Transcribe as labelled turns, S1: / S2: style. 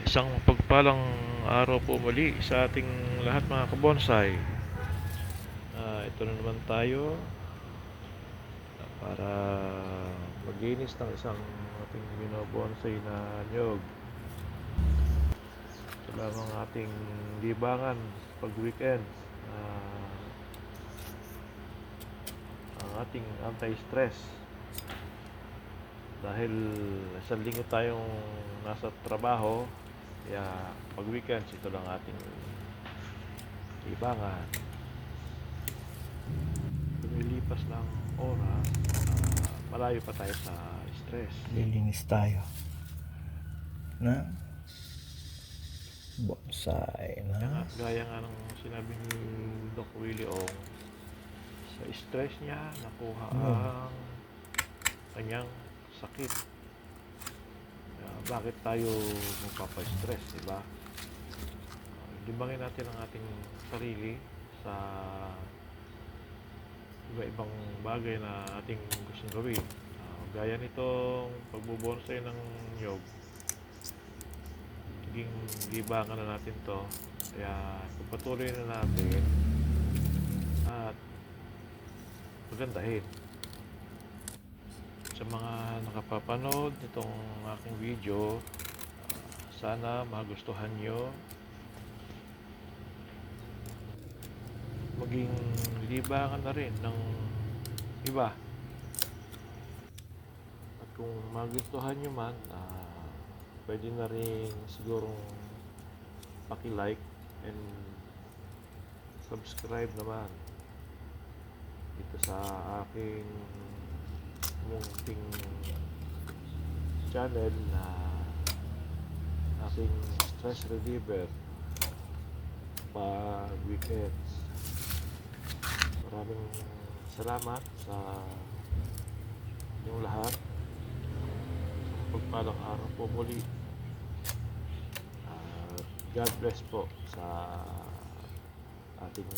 S1: Isang pagpalang araw po muli sa ating lahat mga kabonsai. Ah, ito na naman tayo para maglinis ng isang ating binobonsai na nyog. Ito lang ang ating libangan pag weekend. Ah, ang ating anti-stress dahil sa linggo tayong nasa trabaho kaya pag weekends ito lang ating libangan. Lumilipas ng oras ah, malayo pa tayo sa stress.
S2: Lilinis tayo. Na? Bonsai
S1: kaya nga,
S2: na
S1: gaya nga ng sinabi ni Doc Willie Ong sa stress niya nakuha
S2: Hmm.
S1: ang kanyang sakit bakit tayo magpapa-stress, di ba? Libangin natin ang ating sarili sa iba-ibang bagay na ating gustong gawin. Uh, gaya nitong pagbubonsay ng nyog. Naging libangan na natin to. Kaya pagpatuloy na natin at magandahin sa mga nakapapanood nitong aking video sana magustuhan nyo. Maging libangan na rin ng iba. At kung magustuhan nyo man ah, pwede na rin sigurong paki-like and subscribe naman dito sa aking channel na aking stress reliever pag weekends. Maraming salamat sa inyong lahat. Pagpalang araw po muli. At God bless po sa ating